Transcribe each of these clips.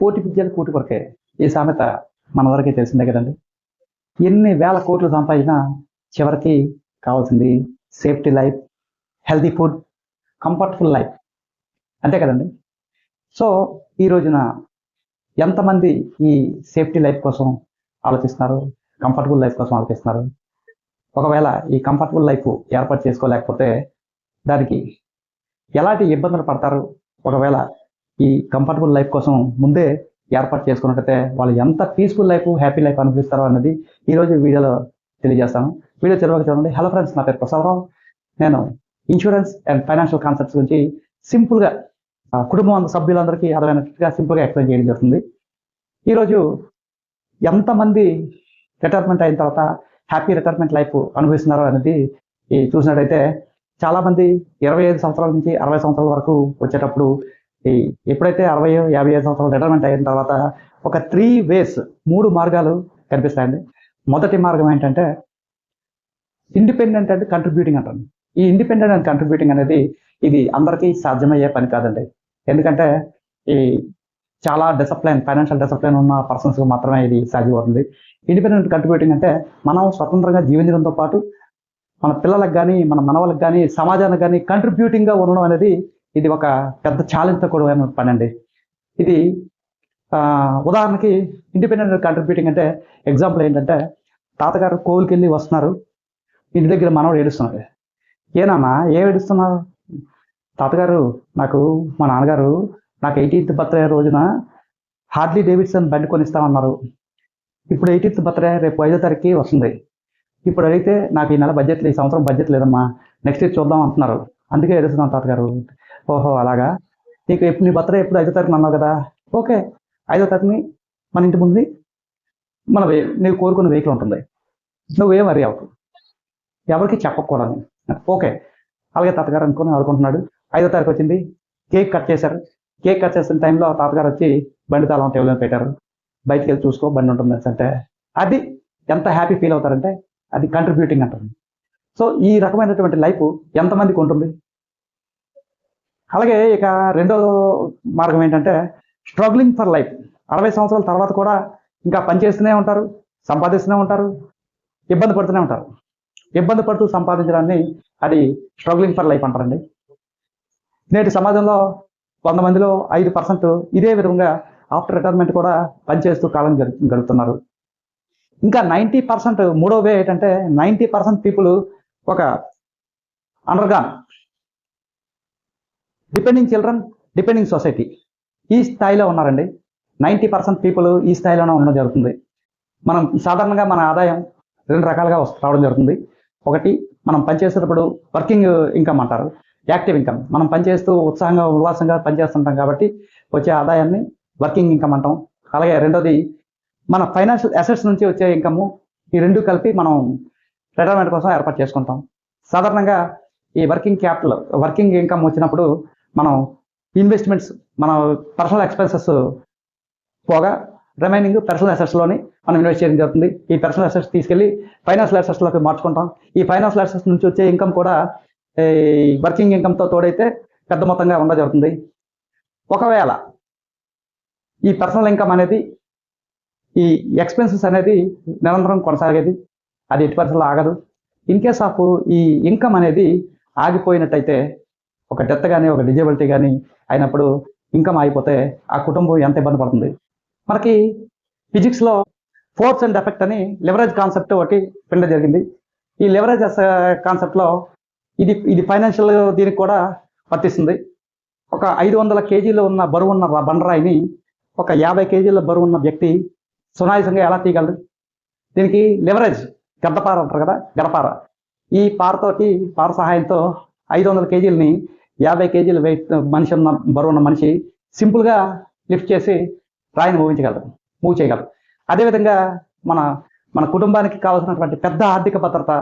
కోటి విద్యలు కోటి కొరకే ఈ సామెత మన వరకే తెలిసిందే కదండి. ఎన్ని వేల కోట్లు సంపాదించినా చివరికి కావాల్సింది safety life healthy food comfortable life. అంతే కదండి. సో ఈ రోజున ఎంతమంది ఈ సేఫ్టీ లైఫ్ కోసం ఆలోచిస్తున్నారు కంఫర్టబుల్ లైఫ్ కోసం ఆలోచిస్తున్నారు? ఒకవేళ ఈ కంఫర్టబుల్ లైఫ్ ఏర్పాటు చేసుకోలేకపోతే దానికి ఎలాంటి ఇబ్బందులు పడతారు? ఒకవేళ ఈ కంఫర్టబుల్ లైఫ్ కోసం ముందే ఏర్పాటు చేసుకున్నట్టయితే వాళ్ళు ఎంత పీస్ఫుల్ లైఫ్ హ్యాపీ లైఫ్ అనిపిస్తారో అన్నది ఈరోజు వీడియోలో తెలియజేస్తాను. వీడియో చివరికి చూడండి. హలో ఫ్రెండ్స్ నా పేరు ప్రసాదరావు నేను ఇన్సూరెన్స్ అండ్ ఫైనాన్షియల్ కాన్సెప్ట్స్ గురించి సింపుల్గా కుటుంబం సభ్యులందరికీ అర్థమైనట్టుగా సింపుల్గా ఎక్స్ప్లెయిన్ చేయడం జరుగుతుంది. ఈరోజు ఎంతమంది రిటైర్మెంట్ అయిన తర్వాత హ్యాపీ రిటైర్మెంట్ లైఫ్ అనుభవిస్తున్నారో అనేది ఈ చూసినట్టయితే చాలామంది ఇరవై ఐదు సంవత్సరాల నుంచి అరవై సంవత్సరాల వరకు వచ్చేటప్పుడు ఈ ఎప్పుడైతే అరవై యాభై ఐదు సంవత్సరాలు రిటైర్మెంట్ అయిన తర్వాత ఒక త్రీ వేస్ మూడు మార్గాలు కనిపిస్తాయండి. మొదటి మార్గం ఏంటంటే ఇండిపెండెంట్ అండ్ కంట్రిబ్యూటింగ్ అంటారు. ఈ ఇండిపెండెంట్ అండ్ కంట్రిబ్యూటింగ్ అనేది ఇది అందరికీ సాధ్యమయ్యే పని కాదండి. ఎందుకంటే ఈ చాలా డిసప్లైన్ ఫైనాన్షియల్ డిసప్లైన్ ఉన్న పర్సన్స్ మాత్రమే ఇది సాధ్యమవుతుంది. ఇండిపెండెంట్ కంట్రిబ్యూటింగ్ అంటే మనం స్వతంత్రంగా జీవించడంతో పాటు మన పిల్లలకు కానీ మన మనవలకు కానీ సమాజానికి కానీ కంట్రిబ్యూటింగ్గా ఉండడం అనేది ఇది ఒక పెద్ద ఛాలెంజ్తో కూడిన పని అండి ఇది ఉదాహరణకి ఇండిపెండెంట్ కంట్రిబ్యూటింగ్ అంటే ఎగ్జాంపుల్ ఏంటంటే తాతగారు కోవిలికి వెళ్ళి వస్తున్నారు. ఇంటి దగ్గర మనవడు ఏడుస్తున్నాడు. ఏనామా ఏం ఏడుస్తున్నారు తాతగారు నాకు మా నాన్నగారు నాకు ఎయిటీన్త్ బర్త్డే రోజున హార్డ్లీ డేవిడ్సన్ బండి కొనిస్తామన్నారు. ఇప్పుడు ఎయిటీన్త్ బర్త్డే రేపు ఐదో తారీఖుకి వస్తుంది. ఇప్పుడు అడిగితే నాకు ఈ నెల బడ్జెట్ ఈ సంవత్సరం బడ్జెట్ లేదమ్మా. నెక్స్ట్ ఇయర్ చూద్దాం అంటున్నారు. అందుకే ఏడుస్తున్నాను తాతగారు. ఓహో అలాగా? నీకు ఎప్పుడు నీ బర్త్డే ఎప్పుడు ఐదో తారీఖున అన్నావు కదా? ఓకే. ఐదో తారీఖుని మన ఇంటి ముందు మన వే- నీవు కోరుకున్న వెహికల్ ఉంటుంది. నువ్వేం వరి అవ్వకు. ఎవరికి చెప్పకూడదు ఓకే. అలాగే తాతగారు అనుకుని ఆడుకుంటున్నాడు. ఐదో తారీఖు వచ్చింది. కేక్ కట్ చేశారు. కేక్ కట్ చేసిన టైంలో తాతగారు వచ్చి బండి తాళం టేబుల్ పెట్టారు. బయటికి వెళ్ళి చూసుకో బండి ఉంటుంది అంటే అది ఎంత హ్యాపీ ఫీల్ అవుతారంటే అది కంట్రిబ్యూటింగ్ అంటారు సో ఈ రకమైనటువంటి లైఫ్ ఎంతమందికి ఉంటుంది? అలాగే ఇక రెండో మార్గం ఏంటంటే స్ట్రగ్లింగ్ ఫర్ లైఫ్ అరవై సంవత్సరాల తర్వాత కూడా ఇంకా పనిచేస్తూనే ఉంటారు సంపాదిస్తూనే ఉంటారు ఇబ్బంది పడుతూనే ఉంటారు. ఇబ్బంది పడుతూ సంపాదించడాన్ని అది స్ట్రగ్లింగ్ ఫర్ లైఫ్ అంటారండి. నేటి సమాజంలో వంద మందిలో ఐదు పర్సెంట్ ఇదే విధంగా ఆఫ్టర్ రిటైర్మెంట్ కూడా పనిచేస్తూ కాలం గడుపుతున్నారు. ఇంకా నైంటీ పర్సెంట్ మూడో వే ఏంటంటే నైంటీ పర్సెంట్ పీపుల్ ఒక undergone depending children depending society ఈ స్థాయిలో ఉన్నారండి. నైంటీ పర్సెంట్ పీపుల్ ఈ స్థాయిలోనే ఉండడం జరుగుతుంది. మనం సాధారణంగా మన ఆదాయం రెండు రకాలుగా రావడం జరుగుతుంది. ఒకటి మనం పనిచేసేటప్పుడు వర్కింగ్ ఇన్కమ్ అంటారు. Active income. మనం పనిచేస్తూ ఉత్సాహంగా ఉల్లాసంగా పనిచేస్తుంటాం కాబట్టి వచ్చే ఆదాయాన్ని వర్కింగ్ ఇన్కమ్ అంటాం. అలాగే రెండోది మన ఫైనాన్షియల్ అసెట్స్ నుంచి వచ్చే ఇన్కమ్ ఈ రెండు కలిపి మనం రిటైర్మెంట్ కోసం ఏర్పాటు చేసుకుంటాం. సాధారణంగా ఈ వర్కింగ్ క్యాపిటల్ వర్కింగ్ ఇన్కమ్ వచ్చినప్పుడు మనం ఇన్వెస్ట్మెంట్స్ మన పర్సనల్ ఎక్స్పెన్సెస్ పోగా రిమైనింగ్ పర్సనల్ అసెట్స్లోని మనం ఇన్వెస్ట్ చేయడం జరుగుతుంది. ఈ పర్సనల్ అసెట్స్ తీసుకెళ్ళి ఫైనాన్షియల్ అసెట్స్లోకి మార్చుకుంటాం. ఈ ఫైనాన్షియల్ అసెట్స్ నుంచి వచ్చే ఇన్కమ్ కూడా ఈ వర్కింగ్ ఇన్కమ్తో తోడైతే పెద్ద మొత్తంగా ఉండ జరుగుతుంది. ఒకవేళ ఈ పర్సనల్ ఇన్కమ్ అనేది ఈ ఎక్స్పెన్సెస్ అనేది నిరంతరం కొనసాగేది అది ఎట్టి పరిస్థితుల్లో ఆగదు. ఇన్ కేస్ ఆఫ్ ఈ ఇన్కమ్ అనేది ఆగిపోయినట్టయితే ఒక డెత్ కానీ ఒక డిజేబిలిటీ కానీ అయినప్పుడు ఇన్కమ్ అయిపోతే ఆ కుటుంబం ఎంత ఇబ్బంది పడుతుంది? మనకి ఫిజిక్స్లో ఫోర్స్ అండ్ ఎఫెక్ట్ అని లెవరేజ్ కాన్సెప్ట్ ఒకటి పిండ జరిగింది. ఈ లెవరేజ్ కాన్సెప్ట్లో ఇది ఇది ఫైనాన్షియల్ దీనికి కూడా వర్తిస్తుంది. ఒక ఐదు వందల కేజీలు ఉన్న బరువు ఉన్న బండరాయిని ఒక యాభై కేజీల బరువు ఉన్న వ్యక్తి సునాయాసంగా ఎలా తీయగలరు దీనికి లెవరేజ్ గడ్డపార అంటారు కదా గడపార ఈ పారతోటి పార సహాయంతో ఐదు వందల కేజీలని యాభై కేజీల వెయిట్ మనిషి ఉన్న బరువు ఉన్న మనిషి సింపుల్గా లిఫ్ట్ చేసి రాయిని ఊహించగలరు మూవ్ చేయగలరు అదేవిధంగా మన మన కుటుంబానికి కావాల్సినటువంటి పెద్ద ఆర్థిక భద్రత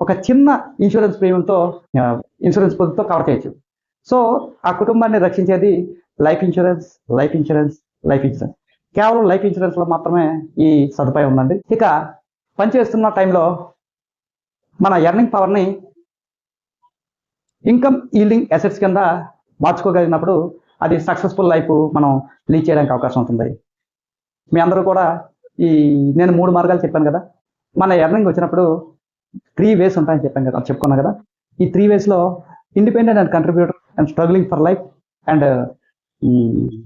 ఒక చిన్న ఇన్సూరెన్స్ ప్రీమియంతో ఇన్సూరెన్స్ పొందుతో కవర్ చేయొచ్చు. సో ఆ కుటుంబాన్ని రక్షించేది life insurance life insurance life insurance కేవలం లైఫ్ ఇన్సూరెన్స్లో మాత్రమే ఈ సదుపాయం ఉందండి. ఇక పనిచేస్తున్న టైంలో మన ఎర్నింగ్ పవర్ని ఇన్కమ్ ఈల్డింగ్ అసెట్స్ కింద మార్చుకోగలిగినప్పుడు అది సక్సెస్ఫుల్ లైఫ్ మనం లీడ్ చేయడానికి అవకాశం ఉంటుంది. మీ అందరూ కూడా ఈ నేను మూడు మార్గాలు చెప్పాను కదా. మన ఎర్నింగ్ వచ్చినప్పుడు త్రీ వేస్ ఉంటాయని చెప్పాను కదా. చెప్పుకున్నాను కదా. ఈ three వేస్లో independent and contributor and struggling for life and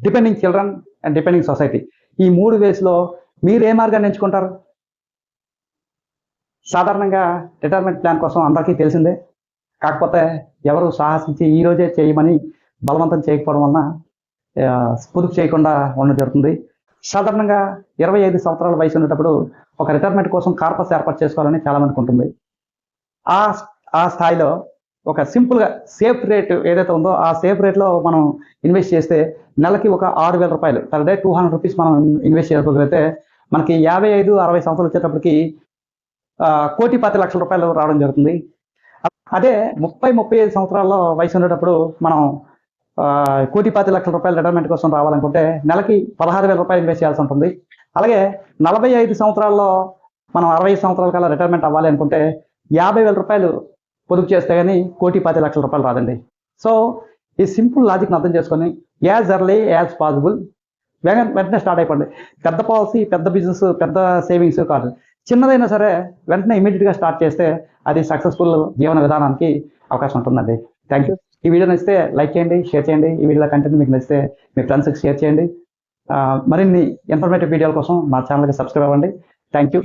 depending children and depending society ఈ మూడు వేస్లో మీరు ఏ మార్గాన్ని ఎంచుకుంటారు? సాధారణంగా రిటైర్మెంట్ ప్లాన్ కోసం అందరికీ తెలిసిందే. కాకపోతే ఎవరు సాహసించి ఈ రోజే చేయమని బలవంతం చేయకపోవడం వలన పొదుపు చేయకుండా ఉండడం జరుగుతుంది. సాధారణంగా ఇరవై ఐదు సంవత్సరాల వయసు ఉండేటప్పుడు ఒక రిటైర్మెంట్ కోసం కార్పస్ ఏర్పాటు చేసుకోవాలని చాలామందికి ఉంటుంది. ఆ ఆ స్థాయిలో ఒక సింపుల్గా సేఫ్ రేట్ ఏదైతే ఉందో ఆ సేఫ్ రేట్లో మనం ఇన్వెస్ట్ చేస్తే నెలకి ఒక ఆరు వేల రూపాయలు per day two hundred rupees మనం ఇన్వెస్ట్ చేసుకోగలిగితే మనకి యాభై ఐదు అరవై సంవత్సరాలు వచ్చేటప్పటికి కోటి పది లక్షల రూపాయలు రావడం జరుగుతుంది. అదే ముప్పై ముప్పై ఐదు సంవత్సరాల వయసు ఉండేటప్పుడు మనం కోటి పాతి లక్షల రూపాయలు రిటైర్మెంట్ కోసం రావాలనుకుంటే నెలకి పదహారు వేల రూపాయలు ఇన్వెస్ట్ చేయాల్సి ఉంటుంది. అలాగే నలభై ఐదు సంవత్సరాల్లో మనం అరవై సంవత్సరాల కల్లా రిటైర్మెంట్ అవ్వాలి అనుకుంటే యాభై వేల రూపాయలు పొదుపు చేస్తే కానీ కోటి పాతి లక్షల రూపాయలు రాదండి. సో ఈ సింపుల్ లాజిక్ని అర్థం చేసుకొని యాజ్ ఎర్లీ యాజ్ పాసిబుల్ వెంటనే వెంటనే స్టార్ట్ అయిపోండి. పెద్ద పాలసీ పెద్ద బిజినెస్ పెద్ద సేవింగ్స్ కాదు. చిన్నదైనా సరే వెంటనే ఇమీడియట్గా స్టార్ట్ చేస్తే అది సక్సెస్ఫుల్ జీవన విధానానికి అవకాశం ఉంటుందండి. థ్యాంక్ యూ ఈ వీడియో నచ్చితే లైక్ చేయండి షేర్ చేయండి. ఈ వీడియో కంటెంట్ మీకు నచ్చితే మీ ఫ్రెండ్స్కి షేర్ చేయండి. మరిన్ని ఇన్ఫర్మేటివ్ వీడియోల కోసం మా ఛానల్కి సబ్స్క్రైబ్ అవ్వండి. Thank you